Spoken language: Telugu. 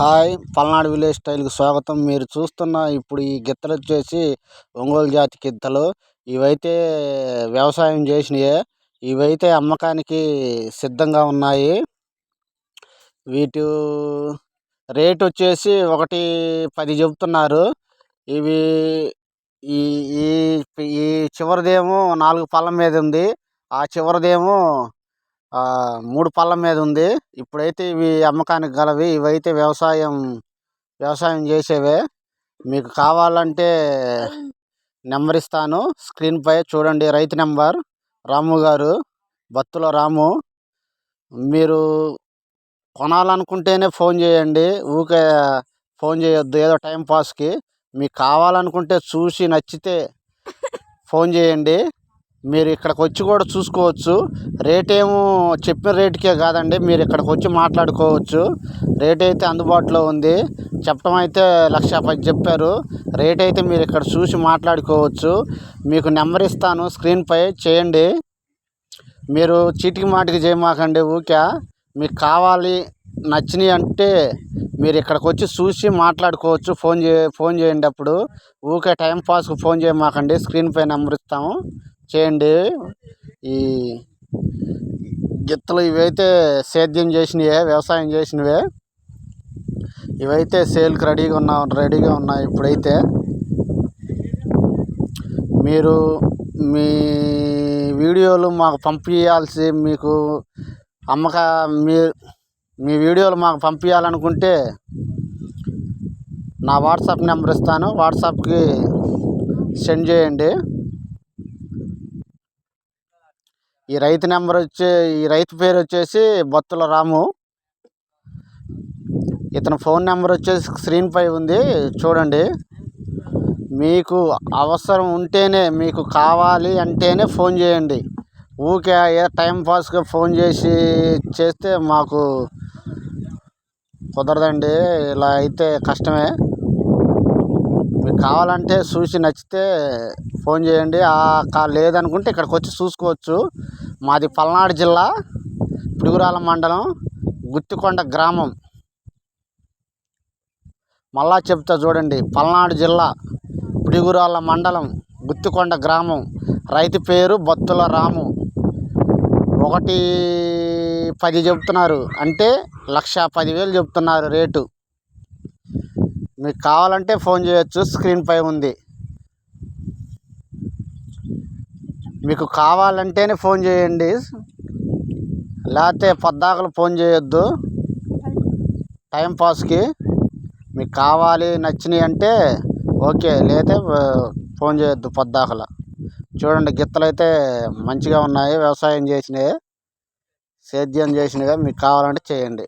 హాయ్ పల్నాడు విలేజ్ స్టైల్కి స్వాగతం. మీరు చూస్తున్న ఇప్పుడు ఈ గిత్తలు వచ్చేసి ఒంగోలు జాతి గిత్తలు. ఇవైతే వ్యవసాయం చేసినవే ఇవైతే అమ్మకానికి సిద్ధంగా ఉన్నాయి. వీటి రేట్ వచ్చేసి ఒకటి పది చెబుతున్నారు. ఇవి ఈ ఈ ఈ చివరిదేమో నాలుగు పళ్ళ మీద ఉంది. ఆ చివరిదేమో మూడు పళ్ళ మీద ఉంది. ఇప్పుడైతే ఇవి అమ్మకానికి గలవి. ఇవైతే వ్యవసాయం వ్యవసాయం చేసేవే. మీకు కావాలంటే నెంబర్ ఇస్తాను స్క్రీన్పై చూడండి. రైతు నెంబర్ రాము గారు బత్తుల రాము. మీరు కొనాలనుకుంటేనే ఫోన్ చేయండి. ఊకే ఫోన్ చేయొద్దు. ఏదో టైంపాస్కి మీకు కావాలనుకుంటే చూసి నచ్చితే ఫోన్ చేయండి. మీరు ఇక్కడికి వచ్చి కూడా చూసుకోవచ్చు. రేట్ ఏమో చెప్పిన రేటుకే కాదండి మీరు ఇక్కడికి వచ్చి మాట్లాడుకోవచ్చు. రేట్ అయితే అందుబాటులో ఉంది. చెప్పడం అయితే లక్ష పది చెప్పారు. రేట్ అయితే మీరు ఇక్కడ చూసి మాట్లాడుకోవచ్చు. మీకు నెంబర్ ఇస్తాను స్క్రీన్పై చేయండి. మీరు చీటికి మాటికి చేయమాకండి ఊకే. మీకు కావాలి నచ్చినాయి అంటే మీరు ఇక్కడికి వచ్చి చూసి మాట్లాడుకోవచ్చు. ఫోన్ చే ఫోన్ చేయండి అప్పుడు. ఊకే టైంపాస్కి ఫోన్ చేయమాకండి. స్క్రీన్పై నెంబర్ ఇస్తాము. చేయండి. ఈ గిత్తలు ఇవైతే సేద్యం చేసినవే వ్యవసాయం చేసినవే. ఇవైతే సేల్కి రెడీగా ఉన్నా రెడీగా ఉన్నాయి ఇప్పుడైతే. మీరు మీ వీడియోలు మాకు పంపించాల్సి మీకు అమ్మక మీ మీ వీడియోలు మాకు పంపించాలనుకుంటే నా వాట్సాప్ నెంబర్ ఇస్తాను. వాట్సాప్కి సెండ్ చేయండి. ఈ రైతు నెంబర్ వచ్చే ఈ రైతు పేరు వచ్చేసి బొత్తుల రాము. ఇతని ఫోన్ నెంబర్ వచ్చేసి స్క్రీన్ పై ఉంది చూడండి. మీకు అవసరం ఉంటేనే మీకు కావాలి అంటేనే ఫోన్ చేయండి. ఊకే ఏ టైంపాస్గా ఫోన్ చేసి చేస్తే మాకు కుదరదండి ఇలా అయితే కష్టమే. మీకు కావాలంటే చూసి నచ్చితే ఫోన్ చేయండి లేదనుకుంటే ఇక్కడికి వచ్చి చూసుకోవచ్చు. మాది పల్నాడు జిల్లా పిడుగురాల మండలం గుత్తికొండ గ్రామం. మళ్ళా చెప్తా చూడండి పల్నాడు జిల్లా పిడుగురాల మండలం గుత్తికొండ గ్రామం. రైతు పేరు బత్తుల రాము. ఒకటి పది చెప్తున్నారు అంటే లక్ష పదివేలు చెప్తున్నారు రేటు. మీకు కావాలంటే ఫోన్ చేయొచ్చు స్క్రీన్పై ఉంది. మీకు కావాలంటేనే ఫోన్ చేయండి. లేకపోతే పొద్దాకలు ఫోన్ చేయొద్దు. టైంపాస్కి మీకు కావాలి నచ్చినాయి అంటే ఓకే లేదా ఫోన్ చేయొద్దు పద్దాకల చూడండి గిత్తలు అయితే మంచిగా ఉన్నాయి వ్యవసాయం చేసినవి సేద్యం చేసినవి మీకు కావాలంటే చేయండి.